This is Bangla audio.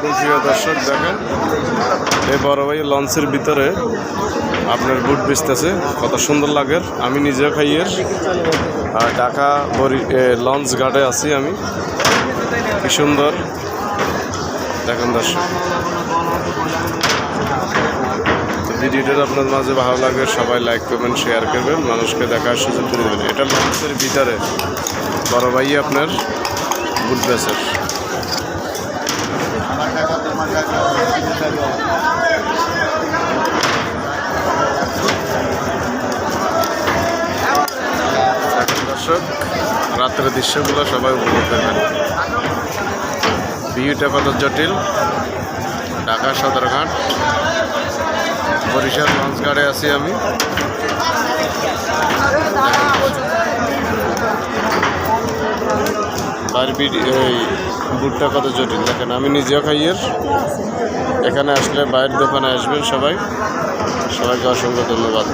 প্রিয় দর্শক দেখেন এই বড় ভাই লঞ্চের ভিতরে আপনার বুট বেচতেছে, কত সুন্দর লাগে। আমি নিজে খাইয়ের ঢাকা বরি লঞ্চ ঘাটে আছি আমি। কি সুন্দর। দেখেন দর্শক। ভিডিওটা আপনার মাঝে ভালো লাগে, সবাই লাইক করবেন শেয়ার করবেন, মানুষকে দেখার সুযোগ করে দেবেন। এটা লঞ্চের ভিতরে বড় ভাই আপনার বুট বেচের দর্শক, রাত্রের দৃশ্যগুলো সবাই উপভোগ করবেন। ভিউটা কত জটিল? ঢাকা সদরঘাট, বরিশাল লঞ্চ ঘাটে আছি আমি। বিডি- এই বুটটা কত জটিল দেখেন, আমি নিজেও খাইয়ের এখানে আসলে বাইরের দোকানে আসবেন সবাই। সবাইকে অসংখ্য ধন্যবাদ।